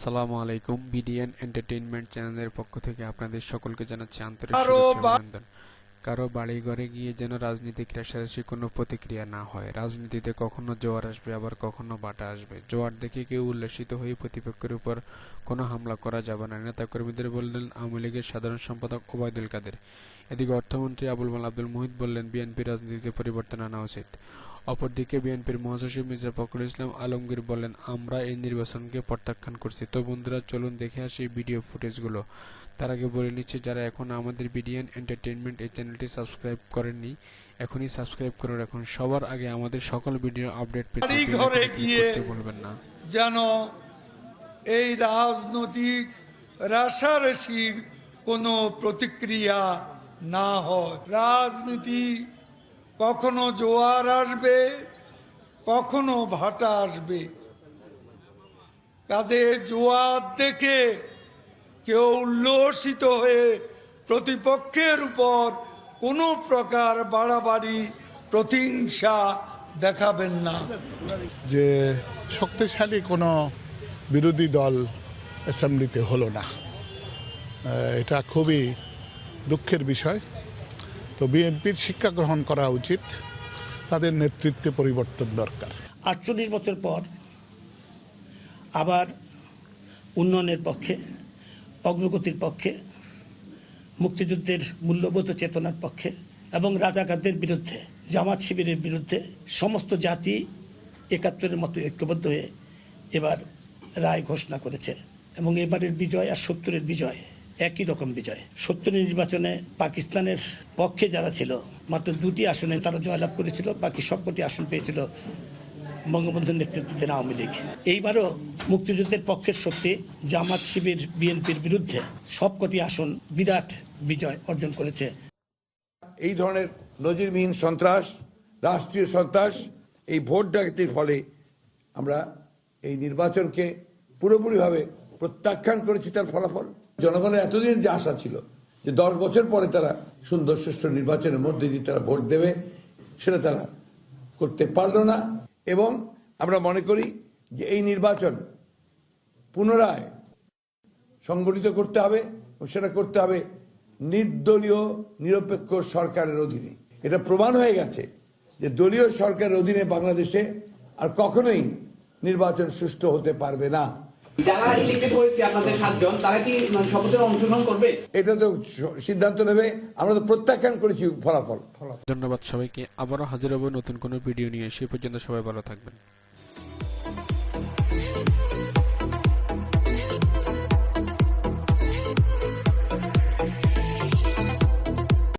আসসালামু আলাইকুম BDN entertainment চ্যানেলের পক্ষ থেকে আপনাদের সকলকে জানাচ্ছি আন্তরিক অভিনন্দন। কারও বাড়ি ঘরে গিয়ে যেন রাজনীতিক রেশারেশি কোনো প্রতিক্রিয়া না হয়। রাজনীতিতে কখনো জোয়ার আসবে আবার কখনো বাটা আসবে। জোয়ার দেখে কেউ উল্লাসিত হয়ে প্রতিপক্ষের উপর কোনো হামলা করা যাবে না। নেতাকর্মীদের বললেন আওয়ামী লীগের সাধারণ সম্পাদক ওবায়দুল কাদের। এদিকে অর্থমন্ত্রী আবুল মাল আব্দুল মুহিত বললেন বিএনপি রাজনীতিতে পরিবর্তন আনা উচিত। অপরদিকে বিএনপির মহাসচিব মির্জা ফখরুল ইসলাম আলমগীর বলেন আমরা এই নির্বাচনকে প্রত্যাখ্যান করছি। তো বন্ধুরা চলুন দেখে আসি ভিডিও ফুটেজগুলো। তার আগে বলে নিচ্ছি যারা এখন আমাদের বিডিএন এন্টারটেইনমেন্ট এই চ্যানেলটি সাবস্ক্রাইব করেননি এখনই সাবস্ক্রাইব করে রাখুন। সবার আগে আমাদের সকল ভিডিও আপডেট পেতে ঘরে গিয়ে বলবেন না। যেন এই রাজনৈতিক রেশারেশির কোনো প্রতিক্রিয়া না হয়। রাজনীতি কখনো জোয়ার আসবে, কখনো ভাটা আসবে। কাজে জোয়ার দেখে কেউ উল্লসিত হয়ে প্রতিপক্ষের উপর কোনো প্রকার বাড়াবাড়ি, প্রতিহিংসা দেখাবেন না। যে শক্তিশালী কোনো বিরোধী দল অ্যাসেম্বলিতে হলো না। এটা খুবই দুঃখের বিষয়। তো বিএনপির শিক্ষা গ্রহণ করা উচিত। তাদের নেতৃত্বে পরিবর্তন দরকার। আটচল্লিশ বছর পর আবার উন্নয়নের পক্ষে, অগ্রগতির পক্ষে, মুক্তিযুদ্ধের মূল্যবোধ চেতনার পক্ষে এবং রাজাকারদের বিরুদ্ধে, জামাত শিবিরের বিরুদ্ধে সমস্ত জাতি একাত্তরের মতো ঐক্যবদ্ধ হয়ে এবার রায় ঘোষণা করেছে এবং এবারের বিজয় আর সত্তরের বিজয় একই রকম বিজয়। সত্তরের নির্বাচনে পাকিস্তানের পক্ষে যারা ছিল, মাত্র দুটি আসনে তারা জয়লাভ করেছিল, বাকি সবকটি আসন পেয়েছিল বঙ্গবন্ধুর নেতৃত্বাধীন আওয়ামী লীগ। এইবারও মুক্তিযুদ্ধের পক্ষের শক্তি জামাত শিবির, বিএনপির বিরুদ্ধে সবকটি আসন বিরাট বিজয় অর্জন করেছে। এই ধরনের নজিরবিহীন সন্ত্রাস, রাষ্ট্রীয় সন্ত্রাস, এই ভোট ডাকাতির ফলে আমরা এই নির্বাচনকে পুরোপুরিভাবে প্রত্যাখ্যান করেছি তার ফলাফল। জনগণের এতদিন যে আশা ছিল যে দশ বছর পরে তারা সুন্দর সুষ্ঠু নির্বাচনের মধ্যে দিয়ে তারা ভোট দেবে, সেটা তারা করতে পারল না। এবং আমরা মনে করি যে এই নির্বাচন পুনরায় সংগঠিত করতে হবে সেটা করতে হবে নির্দলীয়, নিরপেক্ষ সরকারের অধীনে। এটা প্রমাণ হয়ে গেছে যে দলীয় সরকারের অধীনে বাংলাদেশে আর কখনোই নির্বাচন সুষ্ঠু হতে পারবে না। যারা ইলেক্টেড হয়েছে আপনাদের সাতজন তারা কি মানে শপথে অংশগ্রহণ করবে? এটা তো সিদ্ধান্ত নেবে। আমরা তো প্রত্যাখ্যান করেছি ফলাফল। ধন্যবাদ সবাইকে। আবারও হাজির হব নতুন কোনো ভিডিও নিয়ে। সে পর্যন্ত সবাই ভালো থাকবেন।